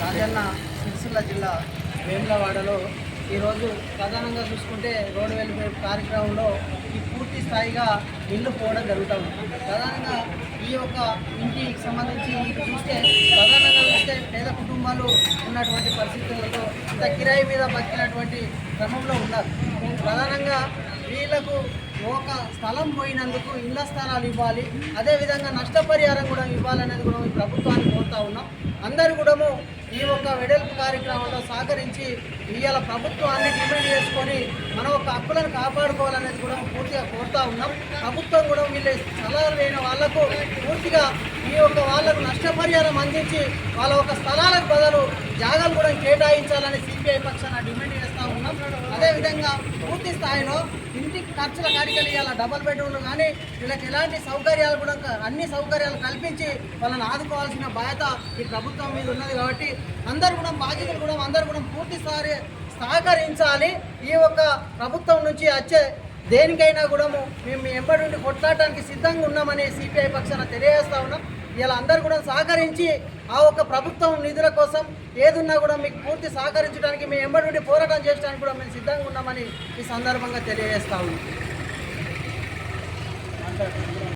రాజన్న సిరిసిల్ల జిల్లా వేములవాడలో ఈరోజు ప్రధానంగా చూసుకుంటే రోడ్డు వెల్ఫేర్ కార్యక్రమంలో ఈ పూర్తి స్థాయిగా ఇల్లు పోవడం జరుగుతాం ప్రధానంగా ఈ యొక్క ఇంటికి సంబంధించి ఇది చూస్తే ప్రధానంగా చూస్తే పేద కుటుంబాలు ఉన్నటువంటి పరిస్థితులలో ఇంత కిరాయి మీద బతికినటువంటి క్రమంలో ఉన్నారు. ప్రధానంగా వీళ్ళకు ఒక స్థలం పోయినందుకు ఇళ్ళ స్థలాలు ఇవ్వాలి అదేవిధంగా నష్టపరిహారం కూడా ఇవ్వాలనేది కూడా ఈ ప్రభుత్వాన్ని కోరుతా ఉన్నాం. అందరు కూడా ఈ యొక్క వెడల్పు కార్యక్రమంలో సహకరించి ఇవాళ ప్రభుత్వాన్ని డిమాండ్ చేసుకొని మన ఒక హక్కులను కాపాడుకోవాలనేది కూడా పూర్తిగా కోరుతా ఉన్నాం. ప్రభుత్వం కూడా వీళ్ళ స్థలాలు లేని వాళ్ళకు పూర్తిగా ఈ యొక్క వాళ్ళకు నష్టపరిహారం అందించి వాళ్ళ ఒక స్థలాల జాగాలు కూడా కేటాయించాలని సిపిఐ పక్షాన డిమాండ్ చేస్తూ ఉన్నాం. అదేవిధంగా పూర్తి స్థాయిలో ఇంటికి ఖర్చుల కాడికలు ఇవాళ డబల్ బెడ్రూమ్లు కానీ వీళ్ళకి ఎలాంటి సౌకర్యాలు కూడా అన్ని సౌకర్యాలు కల్పించి వాళ్ళని ఆదుకోవాల్సిన బాధ్యత ఈ ప్రభుత్వం మీద ఉన్నది కాబట్టి అందరూ కూడా బాధ్యతలు కూడా అందరూ కూడా పూర్తి స్థాయి సహకరించాలి. ఈ యొక్క ప్రభుత్వం నుంచి వచ్చే దేనికైనా కూడా మేము మీ ఎంబడి నుండి కొట్లాడటానికి సిద్ధంగా ఉన్నామని సిపిఐ పక్షాన తెలియజేస్తా ఉన్నాం. ఇలా అందరూ కూడా సహకరించి ఆ ఒక్క ప్రభుత్వం నిధుల కోసం ఏదున్నా కూడా మీకు పూర్తి సహకరించడానికి మేము ఎంబడి నుండి పోరాటం చేయడానికి కూడా మేము సిద్ధంగా ఉన్నామని ఈ సందర్భంగా తెలియజేస్తా ఉన్నాం.